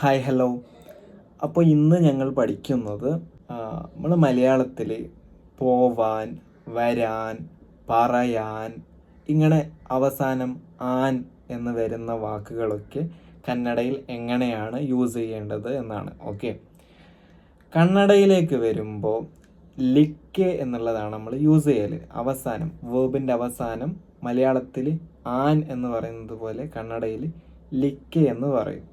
Hi hello അപ്പോൾ ഇന്ന് ഞങ്ങൾ പഠിക്കുന്നത് നമ്മൾ മലയാളത്തിൽ പോവാൻ വരാൻ പറയാൻ ഇങ്ങനെ അവസാനം ആൻ എന്ന് വരുന്ന വാക്കുകളൊക്കെ കന്നഡയിൽ എങ്ങനെയാണ് യൂസ് ചെയ്യേണ്ടത് എന്നാണ്. ഓക്കെ കന്നഡയിലേക്ക് വരുമ്പോൾ ലിക്ക് എന്നുള്ളതാണ് നമ്മൾ യൂസ് ചെയ്യൽ അവസാനം വേബിന്റെ അവസാനം മലയാളത്തിൽ ആൻ എന്ന് പറയുന്നത് പോലെ കന്നഡയിൽ ലിക്ക് എന്ന് പറയും.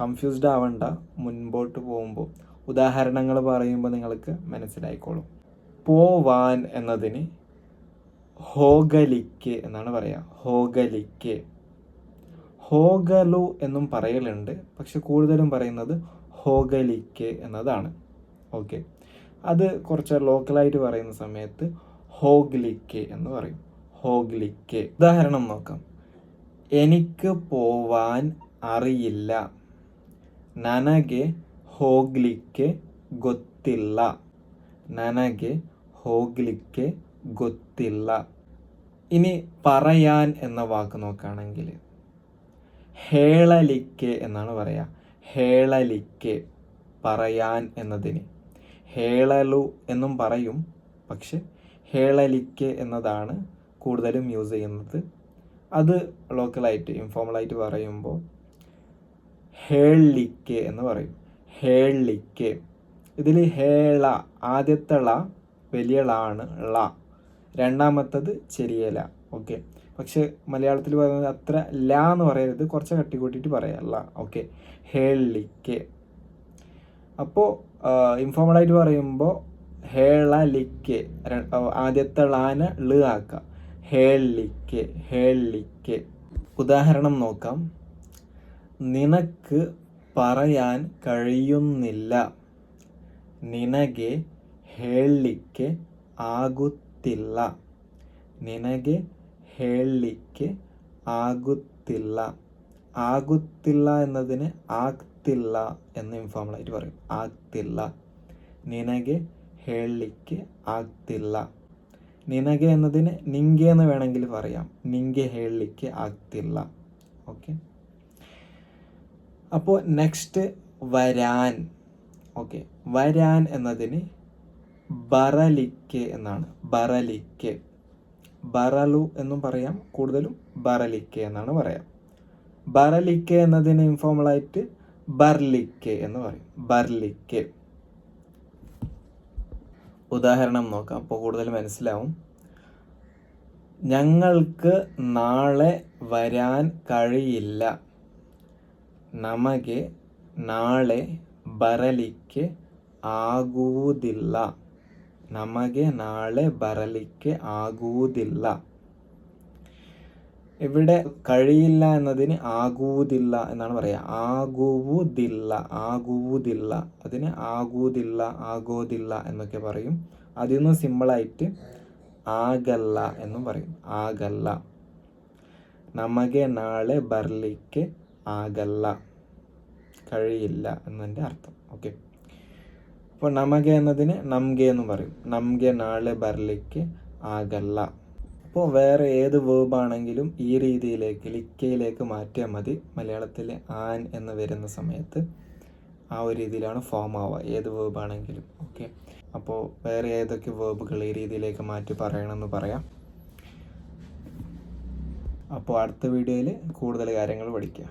കൺഫ്യൂസ്ഡ് ആവണ്ട. മുൻപോട്ട് പോകുമ്പോൾ ഉദാഹരണങ്ങൾ പറയുമ്പോൾ നിങ്ങൾക്ക് മനസ്സിലായിക്കോളും. പോവാൻ എന്നതിന് ഹോഗലിക്ക് എന്നാണ് പറയുക ഹോഗലിക്ക്. ഹോഗലു എന്നും പറയലുണ്ട്. പക്ഷെ കൂടുതലും പറയുന്നത് ഹോഗലിക്ക് എന്നതാണ്. ഓക്കെ. അത് കുറച്ച് ലോക്കലായിട്ട് പറയുന്ന സമയത്ത് ഹോഗ്ലിക്ക് എന്ന് പറയും. ഹോഗ്ലിക്ക്. ഉദാഹരണം നോക്കാം. എനിക്ക് പോവാൻ അറിയില്ല. ನನಗೆ ಹೋಗ್ಲಿಕ್ಕೆ ಗೊತ್ತಿಲ್ಲ ನನಗೆ ಹೋಗ್ಲಿಕ್ಕೆ ಗೊತ್ತಿಲ್ಲ ഇനി പറയാൻ എന്ന വാക്ക് നോക്കുകയാണെങ്കിൽ ഹേളലിക്ക് എന്നാണ് പറയുക ഹേളലിക്ക് പറയാൻ എന്നതിന് ഹേളലു എന്നും പറയും പക്ഷെ ഹേളലിക്ക് എന്നതാണ് കൂടുതലും യൂസ് ചെയ്യുന്നത് അത് ലോക്കലായിട്ട് ഇൻഫോർമലായിട്ട് പറയുമ്പോൾ ഹേളിക്ക് എന്ന് പറയും. ഹേളിക്ക്. ഇതിൽ ഹേള ആദ്യത്തെ ള വലിയ ള ആണ് ള. രണ്ടാമത്തത് ചെറിയ ല. ഓക്കെ. പക്ഷെ മലയാളത്തിൽ പറയുന്നത് അത്ര ല എന്ന് പറയരുത്. കുറച്ച് കട്ടി കൂട്ടിയിട്ട് പറയാം. ല ഓക്കെ. ഹേളിക്ക്. അപ്പോൾ ഇൻഫോമലായിട്ട് പറയുമ്പോൾ ഹേള ലിക്ക് ആദ്യത്തെ ളാനെ ള ആക്കുക ഹേളിക്ക്. ഹേളിക്ക്. ഉദാഹരണം നോക്കാം. നിനക്ക് പറയാൻ കഴിയുന്നില്ല. നിനകെ ഹേളിക്ക് ആകുത്തില്ല. നിനകെ ഹേളിക്ക് ആകുത്തില്ല. ആകുത്തില്ല എന്നതിന് ആക്തില്ല എന്ന് ഇൻഫോർമൽ ആയിട്ട് പറയും. ആക്തില്ല. നിനകെ ഹേളിക്ക് ആക്തില്ല. നിനകെ എന്നതിന് നിങ്കെ എന്ന് വേണമെങ്കിൽ പറയാം. നിങ്കെ ഹേളിക്ക് ആക്തില്ല. ഓക്കെ? അപ്പോൾ നെക്സ്റ്റ് വരാൻ. ഓക്കെ വരാൻ എന്നതിന് ബറലിക്ക് എന്നാണ്. ബറലിക്ക്. ബറലു എന്നും പറയാം. കൂടുതലും ബറലിക്ക് എന്നാണ് പറയാം. ബറലിക്ക് എന്നതിന് ഇൻഫോമലായിട്ട് ബർലിക്ക് എന്ന് പറയും. ബർലിക്ക്. ഉദാഹരണം നോക്കാം. അപ്പോൾ കൂടുതൽ മനസ്സിലാവും. ഞങ്ങൾക്ക് നാളെ വരാൻ കഴിയില്ല. ನಮಗೆ ನಾಳೆ ಬರಲಿಕ್ಕೆ ಆಗುವುದಿಲ್ಲ. ನಮಗೆ നാളെ ബരലിക്ക് ആകൂതില്ല ഇവിടെ കഴിയില്ല എന്നതിന് ആകൂതില്ല എന്നാണ് പറയുക. ആകുവുതില്ല ആകുവുതില്ല അതിന് ആകൂതില്ല ആകോതില്ല എന്നൊക്കെ പറയും. അതിൽ നിന്ന് സിമ്പിളായിട്ട് ആകല്ല എന്നും പറയും. ആകല്ല. നമുക്ക് നാളെ ബർലിക്ക് ಆಗಲ್ಲ കഴിയില്ല എന്നതിൻ്റെ അർത്ഥം ഓക്കെ അപ്പോൾ നമകെ എന്നതിന് നംഗെ എന്ന് പറയും നംഗെ നാളെ ബർലിക്ക് ആകല്ല അപ്പോൾ വേറെ ഏത് വേർബാണെങ്കിലും ഈ രീതിയിലേക്ക് ലിക്കയിലേക്ക് മാറ്റിയാൽ മതി മലയാളത്തിൽ ആൻ എന്ന് വരുന്ന സമയത്ത് ആ ഒരു രീതിയിലാണ് ഫോം ആവുക ഏത് വേർബാണെങ്കിലും ഓക്കെ അപ്പോൾ വേറെ ഏതൊക്കെ വേർബുകൾ ഈ രീതിയിലേക്ക് മാറ്റി പറയണമെന്ന് പറയാം അപ്പോൾ അടുത്ത വീഡിയോയിൽ കൂടുതൽ കാര്യങ്ങൾ പഠിക്കുക